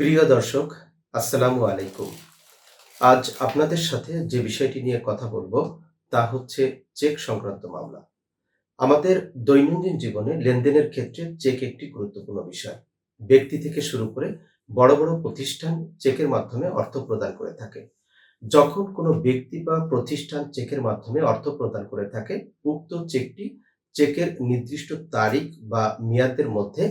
প্রিয় দর্শক, আসসালামু আলাইকুম। আজ আপনাদের সাথে যে বিষয়টি নিয়ে কথা বলব, তা হচ্ছে চেক সংক্রান্ত মামলা। আমাদের দৈনন্দিন জীবনে লেনদেনের ক্ষেত্রে চেক একটি গুরুত্বপূর্ণ বিষয়। ব্যক্তি থেকে শুরু করে বড় বড় প্রতিষ্ঠান চেকের মাধ্যমে অর্থ প্রদান করে থাকে। যখন কোনো ব্যক্তি বা প্রতিষ্ঠান চেকের মাধ্যমে অর্থ প্রদান করে থাকে, উক্ত চেকটি চেকের নির্দিষ্ট তারিখ বা মেয়াদের মধ্যে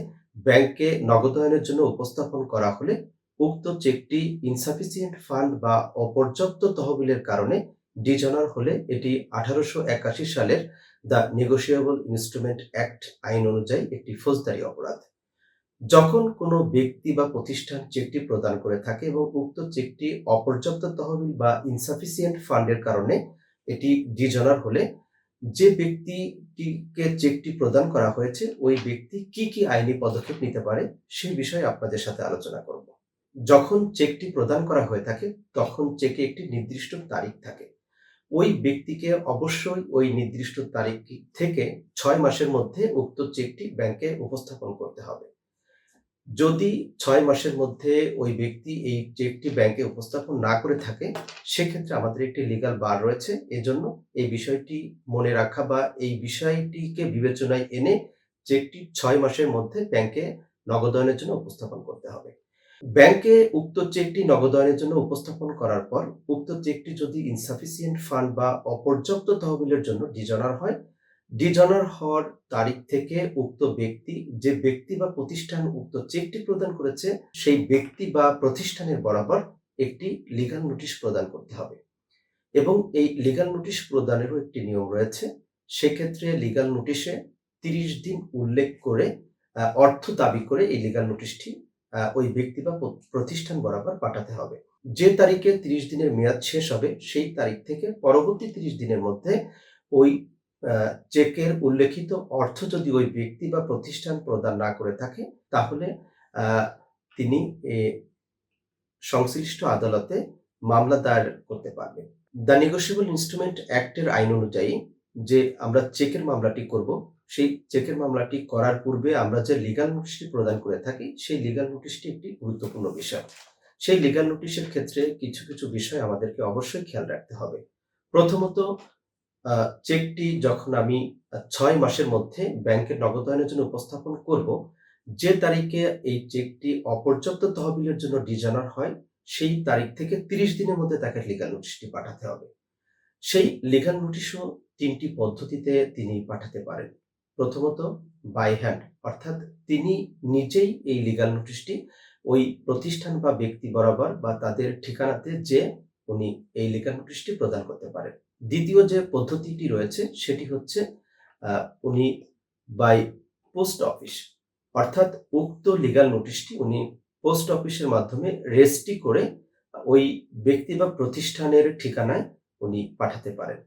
ব্যাংকে নগদায়নের জন্য উপস্থাপন করা হলে উক্ত চেকটি ইনসাফিসিয়েন্ট ফান্ড বা অপর্যাপ্ত তহবিলের কারণে ডিজনার হলে এটি আঠারোশো একাশি সালের দ্য নেগোশিয়েবল ইনস্ট্রুমেন্ট অ্যাক্ট আইন অনুযায়ী একটি ফৌজদারি অপরাধ। যখন কোনো ব্যক্তি বা প্রতিষ্ঠান চেকটি প্রদান করে থাকে এবং উক্ত চেকটি অপর্যাপ্ত তহবিল বা ইনসাফিসিয়েন্ট ফান্ডের কারণে এটি ডিজনার হলে যে ব্যক্তিটিকে চেকটি প্রদান করা হয়েছে, ওই ব্যক্তি কি কি আইনি পদক্ষেপ নিতে পারে সেই বিষয়ে আপনাদের সাথে আলোচনা করব। যখন চেকটি প্রদান করা হয়ে থাকে, তখন চেকে একটি নির্দিষ্ট তারিখ থাকে। ওই ব্যক্তিকে অবশ্যই ওই নির্দিষ্ট তারিখ থেকে ছয় মাসের মধ্যে উক্ত চেকটি ব্যাংকে উপস্থাপন করতে হবে। যদি ছয় মাসের মধ্যে ওই ব্যক্তি এই চেকটি ব্যাংকে উপস্থাপন না করে থাকে, সেক্ষেত্রে আমাদের একটি লিগাল বার রয়েছে। এজন্য এই বিষয়টি মনে রাখা বা এই বিষয়টিকে বিবেচনায় এনে চেকটি ছয় মাসের মধ্যে ব্যাংকে নগদায়নের জন্য উপস্থাপন করতে হবে। ব্যাংকে উক্ত চেকটি নগদায়নের জন্য উপস্থাপন করার পর, উক্ত চেকটি যদি ইনসাফিসিয়েন্ট ফান্ড বা অপর্যাপ্ত তহবিলের জন্য ডিজনার হয় ডিজনার হওয়ার তারিখ থেকে উক্ত ব্যক্তি, যে ব্যক্তি বা প্রতিষ্ঠান উক্ত চেকটি প্রদান করেছে, সেই ব্যক্তি বা প্রতিষ্ঠানের বরাবর একটি লিগাল নোটিশ প্রদান করতে হবে। এবং এই লিগাল নোটিশ প্রদানেরও একটি নিয়ম রয়েছে। সেক্ষেত্রে লিগাল নোটিশে তিরিশ দিন উল্লেখ করে অর্থ দাবি করে এই লিগাল নোটিশটি ওই ব্যক্তি বা প্রতিষ্ঠান বরাবর পাঠাতে হবে। যে তারিখে তিরিশ দিনের মেয়াদ শেষ হবে, সেই তারিখ থেকে পরবর্তী তিরিশ দিনের মধ্যে ওই চেকের উল্লেখিত অর্থ যদি ওই ব্যক্তি বা প্রতিষ্ঠান প্রদান না করে থাকে, তাহলে তিনি সংশ্লিষ্ট আদালতে মামলা দায়ের করতে পারবেন। দ্য নেগোসিয়েবল ইনস্ট্রুমেন্ট অ্যাক্টের আইন অনুযায়ী যে আমরা চেকের মামলাটি করব, সেই চেকের মামলাটি করার পূর্বে আমরা যে লিগাল নোটিশটি প্রদান করে থাকি, সেই লিগাল নোটিশটি একটি গুরুত্বপূর্ণ বিষয়। সেই লিগাল নোটিশের ক্ষেত্রে কিছু কিছু বিষয় আমাদেরকে অবশ্যই খেয়াল রাখতে হবে। প্রথমত চেকটি যখন আমি ছয় মাসের মধ্যে ব্যাংকের নগদায়নের জন্য উপস্থাপন করব, যে তারিখে এই চেকটি অপর্যাপ্ত তহবিলের জন্য ডিজানার হয়, সেই তারিখ থেকে তিরিশ দিনের মধ্যে তাকে লিগাল নোটিশটি পাঠাতে হবে। সেই লিগাল নোটিশও তিনটি পদ্ধতিতে তিনি পাঠাতে পারেন। প্রথমত বাই হ্যান্ড অর্থাৎ তিনি নিজেই এই লিগাল নোটিশটি ওই প্রতিষ্ঠান বা ব্যক্তি বরাবর বা তাদের ঠিকানাতে যে উনি এই লিগাল নোটিশটি প্রদান করতে পারেন। দ্বিতীয় যে পদ্ধতিটি রয়েছে, সেটি হচ্ছে উনি বাই পোস্ট অফিস অর্থাৎ উক্ত লিগাল নোটিশটি উনি পোস্ট অফিসের মাধ্যমে রেজিস্ট্রি করে ওই ব্যক্তি বা প্রতিষ্ঠানের ঠিকানায় উনি পাঠাতে পারেন।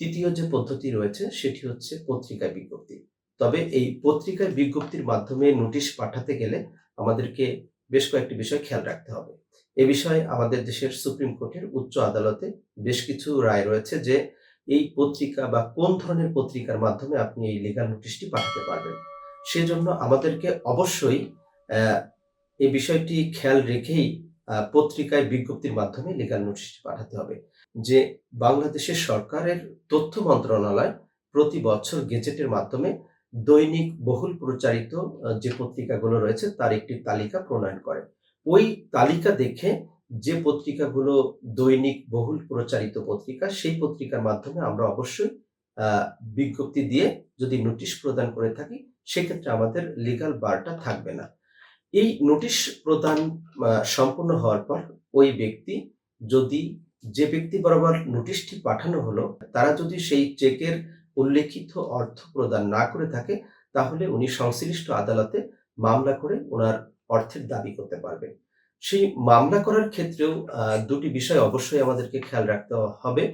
তৃতীয় যে পদ্ধতি রয়েছে, সেটি হচ্ছে পত্রিকায় বিজ্ঞপ্তি। তবে এই পত্রিকায় বিজ্ঞপ্তির মাধ্যমে নোটিশ পাঠাতে গেলে আমাদেরকে বেশ কয়েকটি বিষয় খেয়াল রাখতে হবে। এ বিষয়ে আমাদের দেশের সুপ্রিম কোর্টের উচ্চ আদালতে বেশ কিছু রায় রয়েছে যে এই পত্রিকা বা কোন ধরনের পত্রিকার মাধ্যমে আপনি এই লিগাল নোটিশটি পাঠাতে পারবেন। সেজন্য আমাদেরকে অবশ্যই এই বিষয়টি খেয়াল রেখেই পত্রিকায় বিজ্ঞপ্তির মাধ্যমে লিগাল নোটিশটি পাঠাতে হবে যে বাংলাদেশের সরকারের তথ্য মন্ত্রণালয় প্রতি বছর গেজেটের মাধ্যমে দৈনিক বহুল প্রচারিত যে পত্রিকাগুলো রয়েছে তার একটি তালিকা প্রণয়ন করে। ওই তালিকা দেখে যে পত্রিকাগুলো দৈনিক বহুল প্রচারিত পত্রিকা, সেই পত্রিকার মাধ্যমে আমরা অবশ্যই বিজ্ঞপ্তি দিয়ে যদি নোটিশ প্রদান করে থাকি, সেক্ষেত্রে আমাদের লিগাল বারটা থাকবে না। এই নোটিশ প্রদান সম্পূর্ণ হওয়ার পর ওই ব্যক্তি যদি, যে ব্যক্তি বরাবর নোটিশটি পাঠানো হলো, তারা যদি সেই চেকের উল্লেখিত অর্থ প্রদান না করে থাকে, তাহলে উনি সংশ্লিষ্ট আদালতে মামলা করে ওনার অর্থের দাবি করতে পারবে। সেই মামলা করার ক্ষেত্রেও দুটি বিষয় অবশ্যই আমাদেরকে খেয়াল রাখতে হবে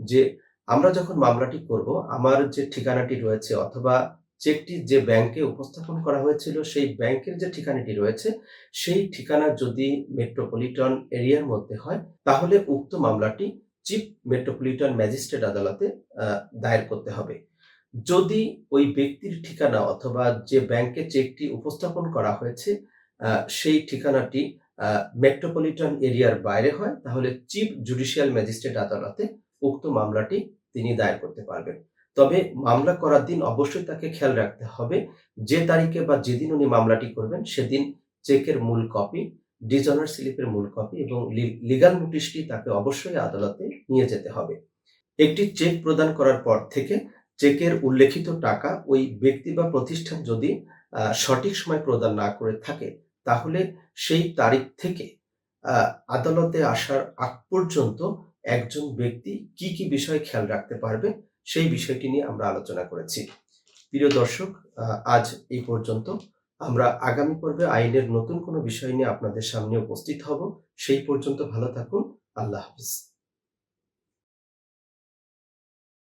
যে, আমরা যখন মামলাটি করব, আমার যে ঠিকানাটি রয়েছে অথবা চেকটি যে ব্যাংকে উপস্থাপন করা হয়েছিল, সেই ব্যাংকের যে ঠিকানাটি রয়েছে, সেই ঠিকানা যদি মেট্রোপলিটন এরিয়ার মধ্যে হয়, তাহলে উক্ত মামলাটি চিফ মেট্রোপলিটন ম্যাজিস্ট্রেট আদালতে দায়ের করতে হবে। যদি ওই ব্যক্তির ঠিকানা অথবা যে ব্যাংকে চেকটি উপস্থাপন করা হয়েছে সেই ঠিকানাটি মেট্রোপলিটন এরিয়ার বাইরে হয়, তাহলে চিফ জুডিশিয়াল ম্যাজিস্ট্রেট আদালতে উক্ত মামলাটি তিনি দায়ের করতে পারবেন। তবে মামলা করার দিন অবশ্যই তাকে খেয়াল রাখতে হবে, যে তারিখে বা যেদিন উনি মামলাটি করবেন, সেদিন চেকের মূল কপি ডিজনার স্লিপের মূল কপি এবং লিগাল নোটিশটি তাকে অবশ্যই আদালতে নিয়ে যেতে হবে। একটি চেক প্রদান করার পর থেকে চেকের উল্লেখিত টাকা ওই ব্যক্তি বা প্রতিষ্ঠান যদি সঠিক সময় প্রদান না করে থাকে তাহলে সেই তারিখ থেকে আদালতে আসার আগ পর্যন্ত একজন ব্যক্তি কি কি বিষয় খেয়াল রাখতে পারবে সেই বিষয়টি নিয়ে আমরা আলোচনা করেছি। প্রিয় দর্শক আজ এই পর্যন্ত। আমরা আগামী পর্বে আইনের নতুন কোনো বিষয় নিয়ে আপনাদের সামনে উপস্থিত হব। সেই পর্যন্ত ভালো থাকুন। আল্লাহ হাফিজ।